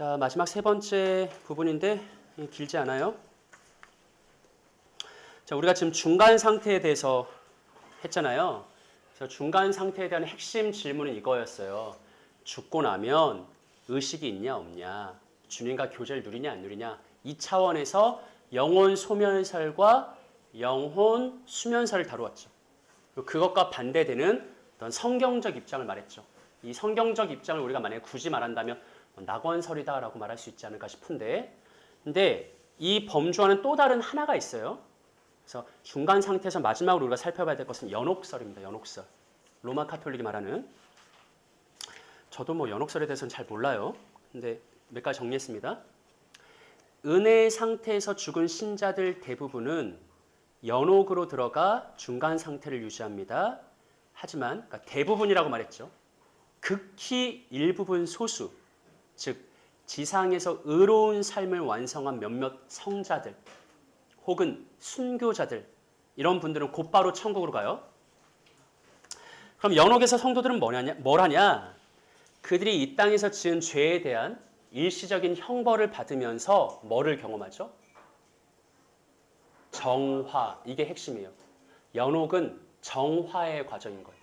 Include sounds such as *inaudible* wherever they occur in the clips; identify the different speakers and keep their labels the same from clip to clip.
Speaker 1: 자, 마지막 세 번째 부분인데 이 길지 않아요. 자, 우리가 지금 중간 상태에 대해서 했잖아요. 그래서 중간 상태에 대한 핵심 질문은 이거였어요. 죽고 나면 의식이 있냐 없냐, 주님과 교제를 누리냐 안 누리냐 이 차원에서 영혼 소멸설과 영혼 수면설을 다루었죠. 그것과 반대되는 어떤 성경적 입장을 말했죠. 이 성경적 입장을 우리가 만약에 굳이 말한다면 낙원설이다라고 말할 수 있지 않을까 싶은데, 근데 이 범주와는 또 다른 하나가 있어요. 그래서 중간 상태에서 마지막으로 우리가 살펴봐야 될 것은 연옥설입니다. 연옥설. 로마 카톨릭이 말하는. 저도 뭐 연옥설에 대해서는 잘 몰라요. 근데 몇 가지 정리했습니다. 은혜 상태에서 죽은 신자들 대부분은 연옥으로 들어가 중간 상태를 유지합니다. 하지만 그러니까 대부분이라고 말했죠. 극히 일부분 소수, 즉 지상에서 의로운 삶을 완성한 몇몇 성자들 혹은 순교자들 이런 분들은 곧바로 천국으로 가요. 그럼 연옥에서 성도들은 뭐냐냐, 뭘 하냐? 그들이 이 땅에서 지은 죄에 대한 일시적인 형벌을 받으면서 뭐를 경험하죠? 정화 이게 핵심이에요. 연옥은 정화의 과정인 거예요.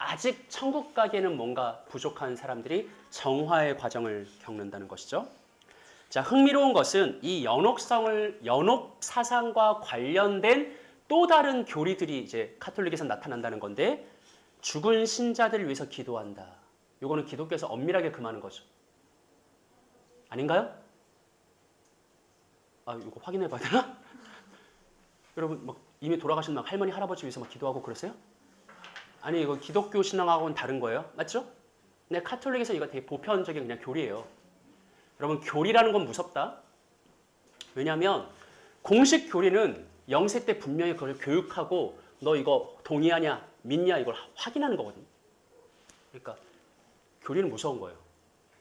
Speaker 1: 아직 천국 가기에는 뭔가 부족한 사람들이 정화의 과정을 겪는다는 것이죠. 자, 흥미로운 것은 이 연옥성을 연옥 사상과 관련된 또 다른 교리들이 이제 카톨릭에서 나타난다는 건데 죽은 신자들을 위해서 기도한다. 요거는 기독교에서 엄밀하게 금하는 거죠. 아닌가요? 아, 이거 확인해 봐야 되나? *laughs* 여러분 막 이미 돌아가신 막 할머니 할아버지 위해서 막 기도하고 그러세요? 아니 이거 기독교 신앙하고는 다른 거예요. 맞죠? 근데 카톨릭에서 이거 되게 보편적인 그냥 교리예요. 여러분 교리라는 건 무섭다. 왜냐하면 공식 교리는 영세 때 분명히 그걸 교육하고 너 이거 동의하냐 믿냐 이걸 확인하는 거거든요. 그러니까 교리는 무서운 거예요.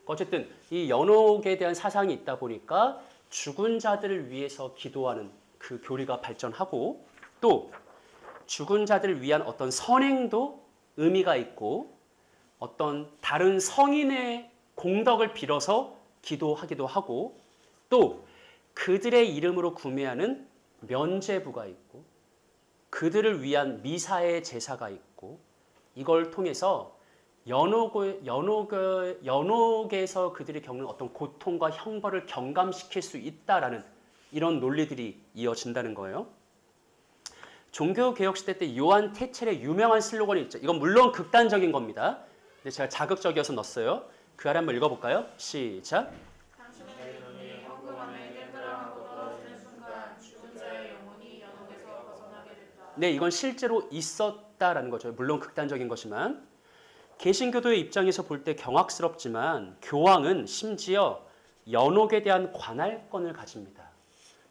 Speaker 1: 어쨌든 이 연옥에 대한 사상이 있다 보니까 죽은 자들을 위해서 기도하는 그 교리가 발전하고 또 죽은 자들을 위한 어떤 선행도 의미가 있고 어떤 다른 성인의 공덕을 빌어서 기도하기도 하고 또 그들의 이름으로 구매하는 면제부가 있고 그들을 위한 미사의 제사가 있고 이걸 통해서 연옥, 연옥, 연옥에서 그들이 겪는 어떤 고통과 형벌을 경감시킬 수 있다라는 이런 논리들이 이어진다는 거예요. 종교 개혁 시대 때 요한 테첼의 유명한 슬로건이 있죠. 이건 물론 극단적인 겁니다. 근데 제가 자극적이어서 넣었어요. 그 아래 한번 읽어볼까요? 시작. 네, 이건 실제로 있었다라는 거죠. 물론 극단적인 것이지만 개신교도의 입장에서 볼 때 경악스럽지만 교황은 심지어 연옥에 대한 관할권을 가집니다.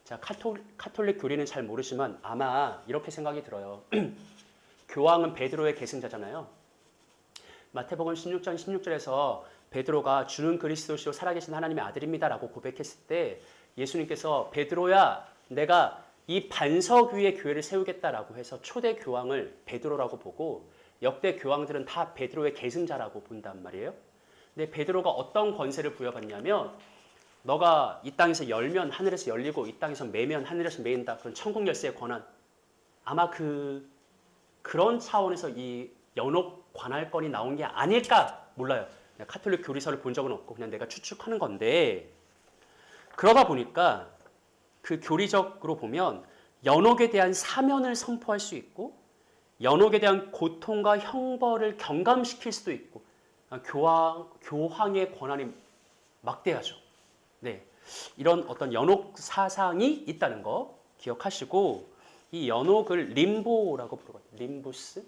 Speaker 1: 자, 카톨, 카톨릭 교리는 잘 모르지만 아마 이렇게 생각이 들어요. *clears throat* 교황은 베드로의 계승자잖아요. 마태복음 16장 16절에서 베드로가 주는 그리스도시요 살아계신 하나님의 아들입니다라고 고백했을 때 예수님께서 베드로야 내가 이 반석 위에 교회를 세우겠다라고 해서 초대 교황을 베드로라고 보고 역대 교황들은 다 베드로의 계승자라고 본단 말이에요. 근데 베드로가 어떤 권세를 부여받냐면 너가 이 땅에서 열면 하늘에서 열리고 이 땅에서 매면 하늘에서 매인다. 그런 천국 열쇠의 권한. 아마 그 그런 차원에서 이 연옥 관할권이 나온 게 아닐까 몰라요. 카톨릭 교리서를 본 적은 없고 그냥 내가 추측하는 건데 그러다 보니까 그 교리적으로 보면 연옥에 대한 사면을 선포할 수 있고 연옥에 대한 고통과 형벌을 경감시킬 수도 있고 아, 교황 교황의 권한이 막대하죠. 네, 이런 어떤 연옥 사상이 있다는 거 기억하시고 이 연옥을 림보라고 부르거든요. 그래서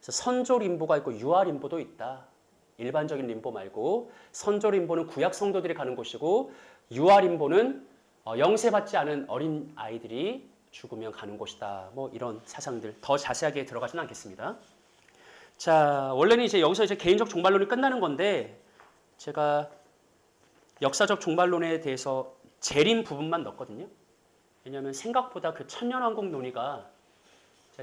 Speaker 1: 선조 림보가 있고 유아 림보도 있다. 일반적인 림보 말고 선조 림보는 구약 성도들이 가는 곳이고 유아 림보는 어, 영세받지 않은 어린 아이들이 죽으면 가는 곳이다. 뭐 이런 사상들 더 자세하게 들어가지는 않겠습니다. 자, 원래는 이제 여기서 이제 개인적 종말론이 끝나는 건데 제가 역사적 종말론에 대해서 재림 부분만 넣었거든요. 왜냐하면 생각보다 그 천년왕국 논의가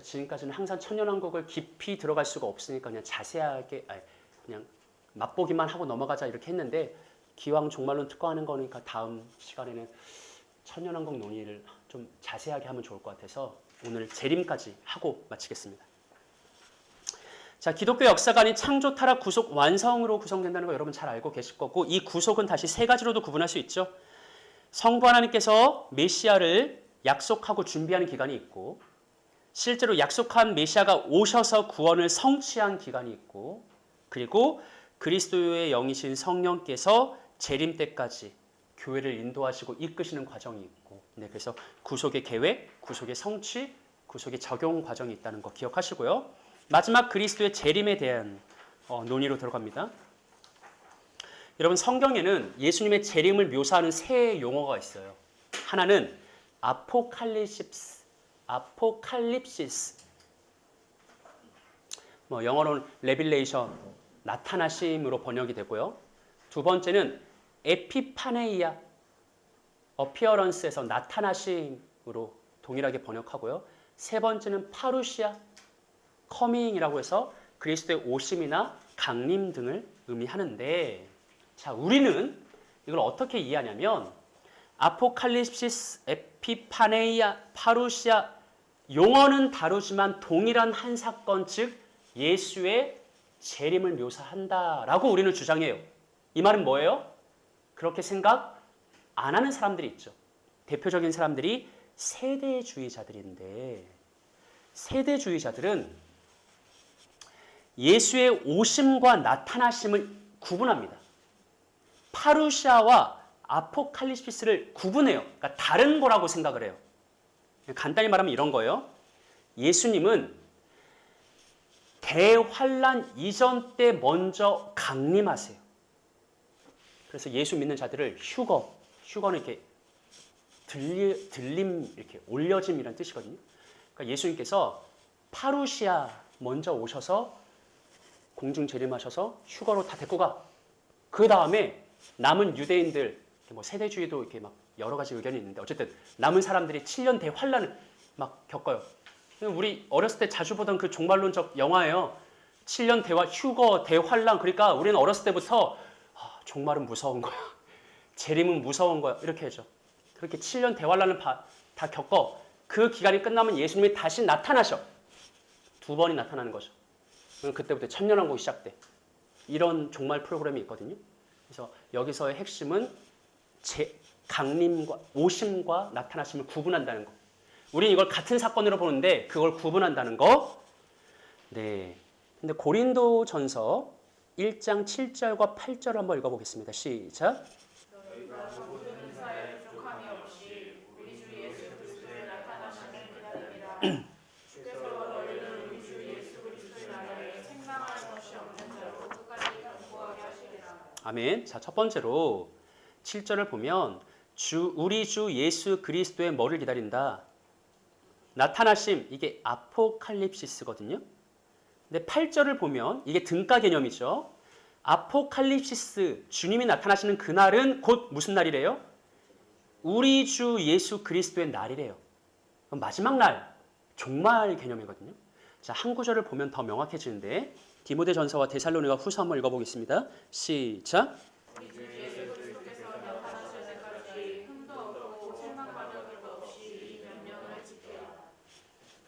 Speaker 1: 지금까지는 항상 천년왕국을 깊이 들어갈 수가 없으니까 그냥 자세하게 아니, 그냥 맛보기만 하고 넘어가자 이렇게 했는데 기왕 종말론 특화하는 거니까 다음 시간에는 천년왕국 논의를 좀 자세하게 하면 좋을 것 같아서 오늘 재림까지 하고 마치겠습니다. 자, 기독교 아닌 창조, 타락, 구속, 완성으로 구성된다는 거 여러분 잘 알고 계실 거고 이 구속은 다시 세 가지로도 구분할 수 있죠. 성부 하나님께서 메시아를 약속하고 준비하는 기간이 있고 실제로 약속한 메시아가 오셔서 구원을 성취한 기간이 있고 그리고 그리스도의 영이신 성령께서 재림 때까지 교회를 인도하시고 이끄시는 과정이 있고 네, 그래서 구속의 계획, 구속의 성취, 구속의 적용 과정이 있다는 거 기억하시고요. 마지막 그리스도의 재림에 대한 어, 논의로 들어갑니다. 여러분 성경에는 예수님의 재림을 묘사하는 세 용어가 있어요. 하나는 아포칼리십스, 아포칼립시스. 뭐 영어로는 레빌레이션, 나타나심으로 번역이 되고요. 두 번째는 에피파네이아, 어피어런스에서 나타나심으로 동일하게 번역하고요. 세 번째는 파루시아, 커밍이라고 해서 그리스도의 오심이나 강림 등을 의미하는데 자, 우리는 이걸 어떻게 이해하냐면 아포칼립시스, 에피파네이아, 파루시아 용어는 다르지만 동일한 한 사건 즉 예수의 재림을 묘사한다라고 우리는 주장해요. 이 말은 뭐예요? 그렇게 생각 안 하는 사람들이 있죠. 대표적인 사람들이 세대주의자들인데 세대주의자들은 예수의 오심과 나타나심을 구분합니다. 파루시아와 아포칼리피스를 구분해요. 그러니까 다른 거라고 생각을 해요. 간단히 말하면 이런 거예요. 예수님은 대환란 이전 때 먼저 강림하세요. 그래서 예수 믿는 자들을 휴거, 휴거는 이렇게 들리, 들림, 이렇게 올려짐이라는 뜻이거든요. 그러니까 예수님께서 파루시아 먼저 오셔서 공중 재림하셔서 휴거로 다 데리고 가. 그 다음에 남은 유대인들, 뭐 세대주의도 이렇게 막 여러 가지 의견이 있는데 어쨌든 남은 사람들이 7년 대환란을 막 겪어요. 우리 어렸을 때 자주 보던 그 종말론적 영화예요. 7년 대화 휴거 대환란 그러니까 우리는 어렸을 때부터 아, 종말은 무서운 거야. *laughs* 재림은 무서운 거야. 이렇게 해죠. 그렇게 7년 대환란을 바, 다 겪어. 그 기간이 끝나면 예수님이 다시 나타나셔. 두 번이 나타나는 거죠. 그때부터 천년왕국이 시작돼. 이런 종말 프로그램이 있거든요. 그래서 여기서의 핵심은 제, 강림과 오심과 나타나심을 구분한다는 거. 우리는 이걸 같은 사건으로 보는데 그걸 구분한다는 거. 네. 근데 고린도 전서 1장 7절과 8절을 한번 읽어보겠습니다. 시작. *clears throat* 아멘. 자, 첫 번째로 7절을 보면 주 우리 주 예수 그리스도의 뭐를 기다린다. 나타나심 이게 아포칼립시스거든요. 근데 8절을 보면 이게 등가 개념이죠. 아포칼립시스 주님이 나타나시는 그날은 곧 무슨 날이래요? 우리 주 예수 그리스도의 날이래요. 마지막 날 종말 개념이거든요. 자, 한 구절을 보면 더 명확해지는데 디모데 전서와 데살로니가 후서 한번 읽어보겠습니다. 시작.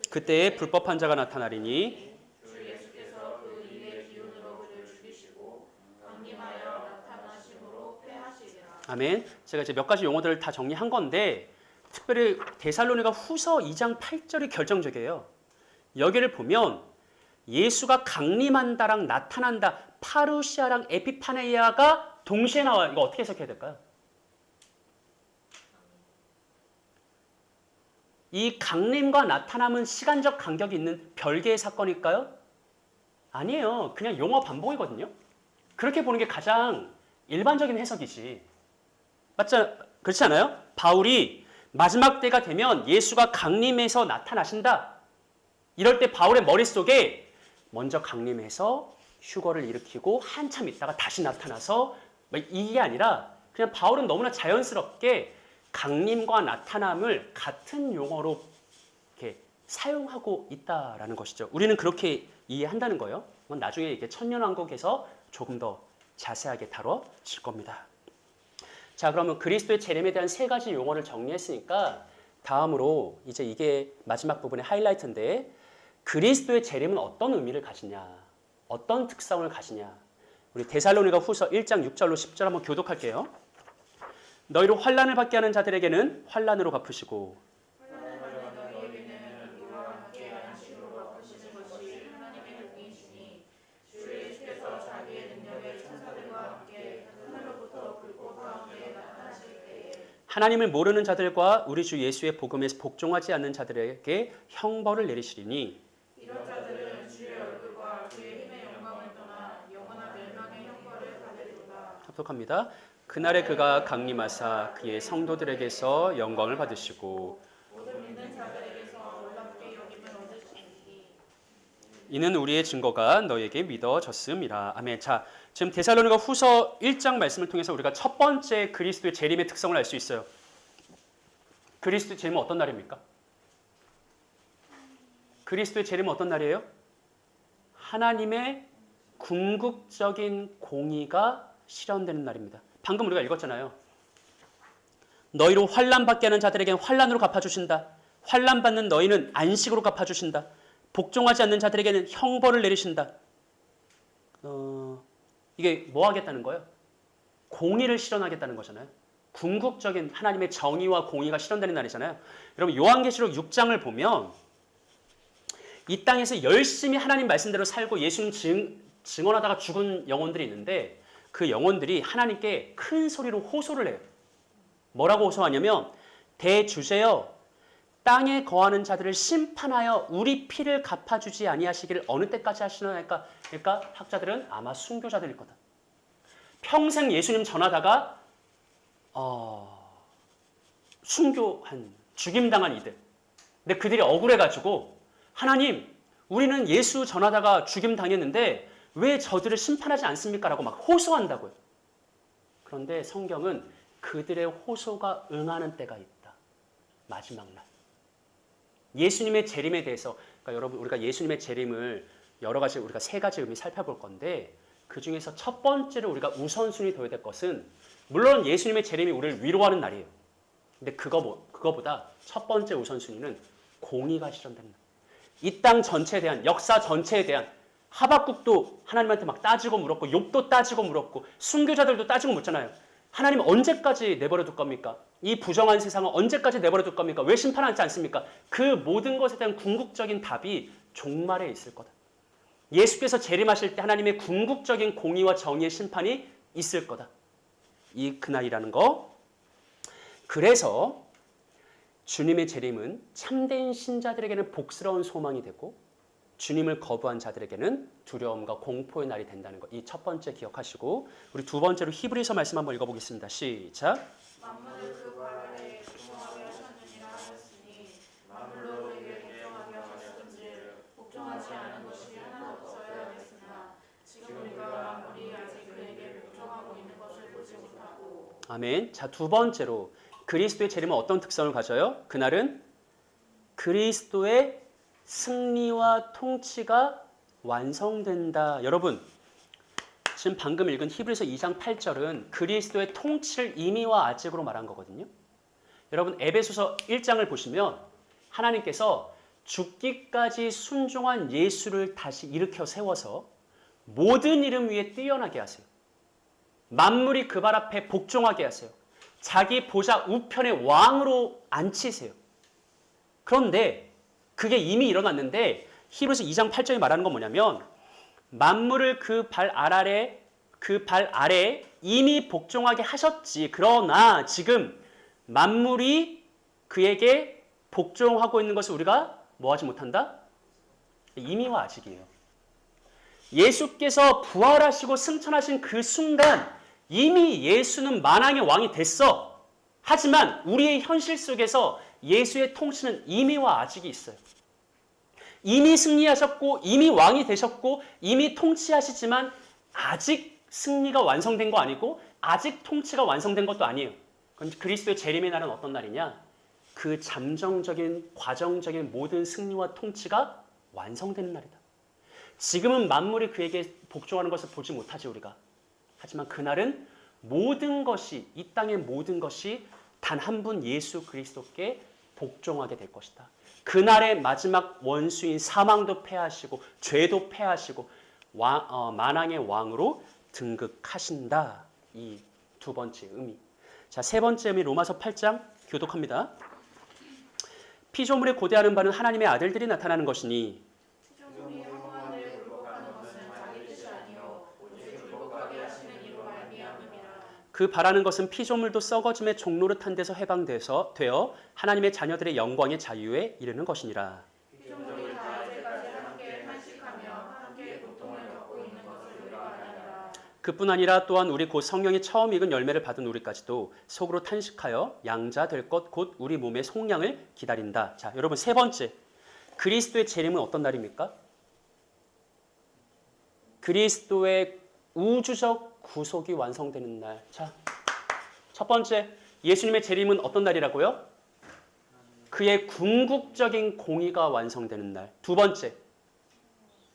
Speaker 1: 그때에 불법한 자가 나타나리니. 아멘. 제가 이제 몇 가지 용어들을 다 정리한 건데 특별히 데살로니가 후서 2장 8절이 결정적이에요. 여기를 보면 예수가 강림한다랑 나타난다 파루시아랑 에피파네이아가 동시에 나와요. 이거 어떻게 해석해야 될까요? 이 강림과 나타남은 시간적 간격이 있는 별개의 사건일까요? 아니에요. 그냥 용어 반복이거든요. 그렇게 보는 게 가장 일반적인 해석이지. 맞죠? 그렇지 않아요? 바울이 마지막 때가 되면 예수가 강림해서 나타나신다. 이럴 때 바울의 머릿속에 먼저 강림해서 휴거를 일으키고 한참 있다가 다시 나타나서 뭐 이게 아니라 그냥 바울은 너무나 자연스럽게 강림과 나타남을 같은 용어로 이렇게 사용하고 있다라는 것이죠. 우리는 그렇게 이해한다는 거예요. 그건 나중에 이게 천년왕국에서 조금 더 자세하게 다뤄질 겁니다. 자, 그러면 그리스도의 재림에 대한 세 가지 용어를 정리했으니까 다음으로 이제 이게 마지막 부분의 하이라이트인데 그리스도의 재림은 어떤 의미를 가지냐? 어떤 특성을 가지냐? 우리 데살로니가 후서 1장 6절로 10절 한번 교독할게요. 너희로 환란을 받게 하는 자들에게는 환란으로 갚으시고 하나님을 모르는 자들과 우리 주 예수의 복음에 복종하지 않는 자들에게 형벌을 내리시리니
Speaker 2: 이런 자들은 주의 얼굴과 그의 힘의 영광을 떠나 영원한 멸망의 형벌을 받으리로다.
Speaker 1: 합독합니다. 그날에 그가 강림하사 그의 성도들에게서 영광을 받으시고 이는 우리의 증거가 너에게 믿어졌음이라. 아멘. 자, 지금 데살로니가 후서 1장 말씀을 통해서 우리가 첫 번째 그리스도의 재림의 특성을 알 수 있어요. 그리스도의 재림은 어떤 날입니까? 그리스도의 재림은 어떤 날이에요? 하나님의 궁극적인 공의가 실현되는 날입니다. 방금 우리가 읽었잖아요. 너희로 환란 받게 하는 자들에게는 환란으로 갚아 주신다. 환란 받는 너희는 안식으로 갚아 주신다. 복종하지 않는 자들에게는 형벌을 내리신다. 어, 이게 뭐 하겠다는 거예요? 공의를 실현하겠다는 거잖아요. 궁극적인 하나님의 정의와 공의가 실현되는 날이잖아요. 여러분 요한계시록 6장을 보면 이 땅에서 열심히 하나님 말씀대로 살고 예수님 증, 증언하다가 죽은 영혼들이 있는데 그 영혼들이 하나님께 큰 소리로 호소를 해요. 뭐라고 호소하냐면 대주제여 땅에 거하는 자들을 심판하여 우리 피를 갚아주지 아니하시기를 어느 때까지 하시나니까 그러니까 학자들은 아마 순교자들일 거다. 평생 예수님 전하다가 어, 순교한 죽임당한 이들. 근데 그들이 억울해가지고 하나님 우리는 예수 전하다가 죽임 당했는데 왜 저들을 심판하지 않습니까? 라고 막 호소한다고요. 그런데 성경은 그들의 호소가 응하는 때가 있다. 마지막 날. 예수님의 재림에 대해서 그러니까 여러분 우리가 예수님의 재림을 여러 가지 우리가 세 가지 의미 살펴볼 건데 그 중에서 첫 번째로 우리가 우선순위 둬야 될 것은 물론 예수님의 재림이 우리를 위로하는 날이에요. 근데 그거 뭐, 그거보다 첫 번째 우선순위는 공의가 날. 이땅 전체에 대한 역사 전체에 대한 하박국도 하나님한테 막 따지고 물었고 욥도 따지고 물었고 순교자들도 따지고 묻잖아요. 하나님 언제까지 내버려 둘 겁니까? 이 부정한 세상을 언제까지 내버려 둘 겁니까? 왜 심판하지 않습니까? 그 모든 것에 대한 궁극적인 답이 종말에 있을 거다. 예수께서 재림하실 때 하나님의 궁극적인 공의와 정의의 심판이 있을 거다. 이 그날이라는 거. 그래서 주님의 재림은 참된 신자들에게는 복스러운 소망이 되고 주님을 거부한 자들에게는 두려움과 공포의 날이 된다는 것. 이 첫 번째 기억하시고 우리 두 번째로 히브리서 말씀 한번 읽어보겠습니다. 시작.
Speaker 2: 그
Speaker 1: 아멘. 자, 두 번째로 그리스도의 재림은 어떤 특성을 가져요? 그날은 그리스도의 승리와 통치가 완성된다. 여러분, 지금 방금 읽은 히브리서 2장 8절은 그리스도의 통치를 이미와 아직으로 말한 거거든요. 여러분, 에베소서 1장을 보시면 하나님께서 죽기까지 순종한 예수를 다시 일으켜 세워서 모든 이름 위에 뛰어나게 하세요. 만물이 그 발 앞에 복종하게 하세요. 자기 보좌 우편의 왕으로 앉히세요. 그런데 그게 이미 일어났는데 히브리서 2장 8절이 말하는 건 뭐냐면 만물을 그 발 아래 그 발 아래 이미 복종하게 하셨지. 그러나 지금 만물이 그에게 복종하고 있는 것을 우리가 뭐 하지 못한다? 이미와 아직이에요. 예수께서 부활하시고 승천하신 그 순간 이미 예수는 만왕의 왕이 됐어. 하지만 우리의 현실 속에서 예수의 통치는 이미와 아직이 있어요. 이미 승리하셨고 이미 왕이 되셨고 이미 통치하시지만 아직 승리가 완성된 거 아니고 아직 통치가 완성된 것도 아니에요. 그럼 그리스도의 재림의 날은 어떤 날이냐? 그 잠정적인 과정적인 모든 승리와 통치가 완성되는 날이다. 지금은 만물이 그에게 복종하는 것을 보지 못하지 우리가. 하지만 그날은 모든 것이 이 땅의 모든 것이 단 한 분 예수 그리스도께 복종하게 될 것이다. 그날의 마지막 원수인 사망도 패하시고 죄도 패하시고 왕, 어, 만왕의 왕으로 등극하신다. 이 두 번째 의미. 자, 세 번째 의미 로마서 8장 교독합니다. 피조물에 고대하는 바는 하나님의 아들들이 나타나는 것이니
Speaker 2: 피조물이 허무한데 굴복하는 것은 자기 뜻이 아니요 오직 굴복하게 하시는 이로 말미암음이라.
Speaker 1: 그 바라는 것은 피조물도 썩어짐의 종노릇한 데서 해방돼서 되어 하나님의 자녀들의 영광의 자유에 이르는 것이니라. 그뿐 아니라 또한 우리 곧 성령이 처음 익은 열매를 받은 우리까지도 속으로 탄식하여 양자 될 것 곧 우리 몸의 속량을 기다린다. 자, 여러분 세 번째 그리스도의 재림은 어떤 날입니까? 그리스도의 우주적 구속이 완성되는 날. 자, 첫 번째 예수님의 재림은 어떤 날이라고요? 그의 궁극적인 공의가 완성되는 날. 두 번째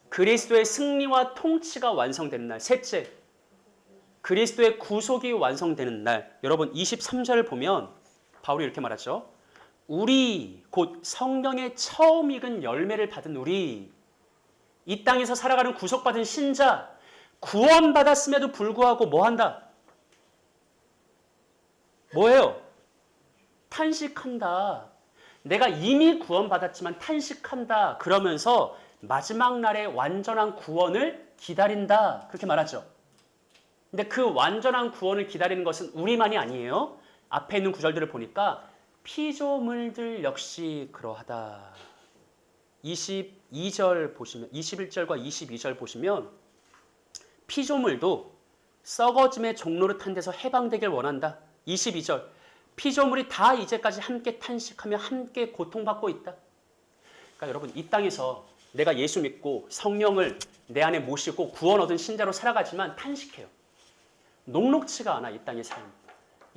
Speaker 1: 그리스도의 승리와 통치가 완성되는 날. 셋째 그리스도의 구속이 완성되는 날. 여러분 23절을 보면 바울이 이렇게 말하죠. 우리 곧 성령의 처음 익은 열매를 받은 우리 이 땅에서 살아가는 구속받은 신자 구원받았음에도 불구하고 뭐 한다? 뭐예요? 탄식한다. 내가 이미 구원받았지만 탄식한다. 그러면서 마지막 날의 완전한 구원을 기다린다. 그렇게 말하죠. 근데 그 완전한 구원을 기다리는 것은 우리만이 아니에요. 앞에 있는 구절들을 보니까 피조물들 역시 그러하다. 22절 보시면 21절과 22절 보시면 피조물도 썩어짐의 종로를 탄 데서 해방되길 원한다. 22절 피조물이 다 이제까지 함께 탄식하며 함께 고통받고 있다. 그러니까 여러분 이 땅에서 내가 예수 믿고 성령을 내 안에 모시고 구원 얻은 신자로 살아가지만 탄식해요. 녹록치가 않아 이 땅의 삶.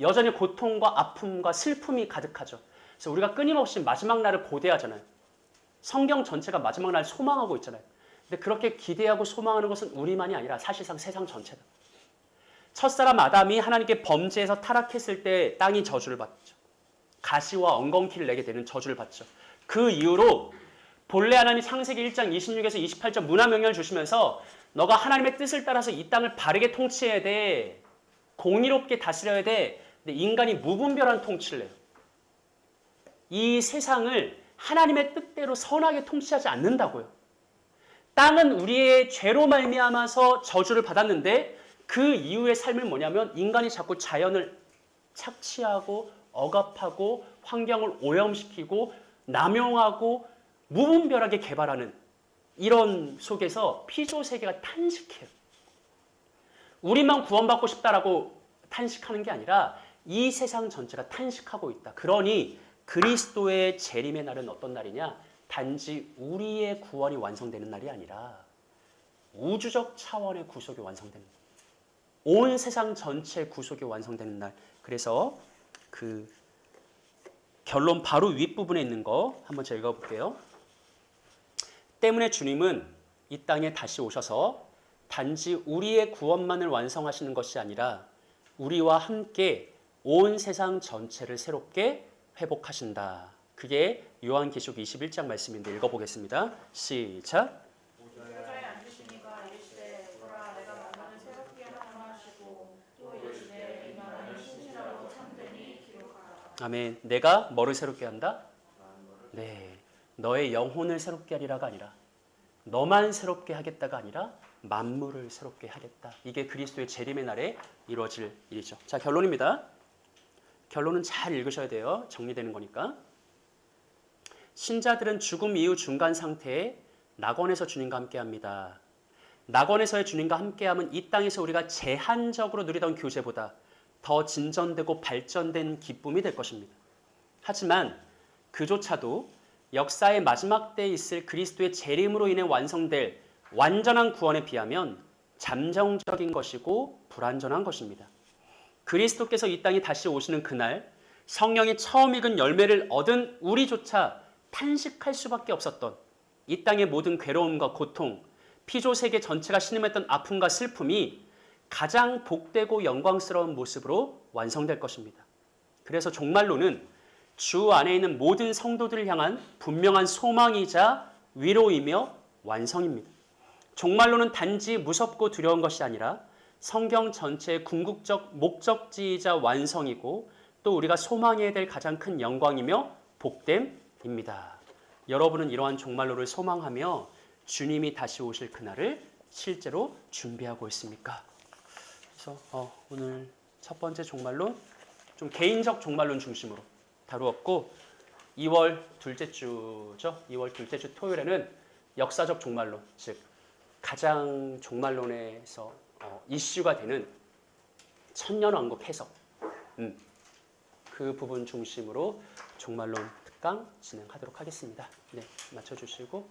Speaker 1: 여전히 고통과 아픔과 슬픔이 가득하죠. 그래서 우리가 끊임없이 마지막 날을 고대하잖아요. 성경 전체가 마지막 날 소망하고 있잖아요. 근데 그렇게 기대하고 소망하는 것은 우리만이 아니라 사실상 세상 전체다. 첫사람 아담이 하나님께 범죄해서 타락했을 때 땅이 저주를 받죠. 가시와 엉겅퀴를 내게 되는 저주를 받죠. 그 이후로 본래 하나님이 창세기 1장 26에서 28절 문화 명령을 주시면서 너가 하나님의 뜻을 따라서 이 땅을 바르게 통치해야 돼. 공의롭게 다스려야 돼. 근데 인간이 무분별한 통치를 해요. 이 세상을 하나님의 뜻대로 선하게 통치하지 않는다고요. 땅은 우리의 죄로 말미암아서 저주를 받았는데 그 이후의 삶은 뭐냐면 인간이 자꾸 자연을 착취하고 억압하고 환경을 오염시키고 남용하고 무분별하게 개발하는 이런 속에서 피조 세계가 탄식해요. 우리만 구원받고 싶다라고 탄식하는 게 아니라 이 세상 전체가 탄식하고 있다. 그러니 그리스도의 재림의 날은 어떤 날이냐? 단지 우리의 구원이 완성되는 날이 아니라 우주적 차원의 구속이 완성되는 날. 온 세상 전체 구속이 완성되는 날. 그래서 그 결론 바로 윗부분에 있는 거 한번 제가 읽어볼게요. 때문에 주님은 이 땅에 다시 오셔서 단지 우리의 구원만을 완성하시는 것이 아니라 우리와 함께 온 세상 전체를 새롭게 회복하신다. 그게 요한계시록 21장 말씀인데 읽어보겠습니다. 시작. 아멘. 내가 뭐를 새롭게 한다? 네. 너의 영혼을 새롭게 하리라가 아니라 너만 새롭게 하겠다가 아니라 만물을 새롭게 하겠다. 이게 그리스도의 재림의 날에 이루어질 일이죠. 자, 결론입니다. 결론은 잘 읽으셔야 돼요. 정리되는 거니까. 신자들은 죽음 이후 중간 상태에 낙원에서 주님과 함께 합니다. 낙원에서의 주님과 함께함은 이 땅에서 우리가 제한적으로 누리던 교제보다 더 진전되고 발전된 기쁨이 될 것입니다. 하지만 그조차도 역사의 마지막 때에 있을 그리스도의 재림으로 인해 완성될 완전한 구원에 비하면 잠정적인 것이고 불완전한 것입니다. 그리스도께서 이 땅에 다시 오시는 그날 성령이 처음 익은 열매를 얻은 우리조차 탄식할 수밖에 없었던 이 땅의 모든 괴로움과 고통, 피조 세계 전체가 신음했던 아픔과 슬픔이 가장 복되고 영광스러운 모습으로 완성될 것입니다. 그래서 종말론은 주 안에 있는 모든 성도들을 향한 분명한 소망이자 위로이며 완성입니다. 종말론은 단지 무섭고 두려운 것이 아니라 성경 전체의 궁극적 목적지이자 완성이고 또 우리가 소망해야 될 가장 큰 영광이며 복됨 입니다. 여러분은 이러한 종말론을 소망하며 주님이 다시 오실 그날을 실제로 준비하고 있습니까? 그래서 어, 오늘 첫 번째 종말론 좀 개인적 종말론 중심으로 다루었고 2월 둘째 주죠. 2월 둘째 주 토요일에는 역사적 종말론, 즉 가장 종말론에서 어, 이슈가 되는 천년 왕국 해석 음, 그 부분 중심으로 종말론 특강 진행하도록 하겠습니다. 네, 맞춰주시고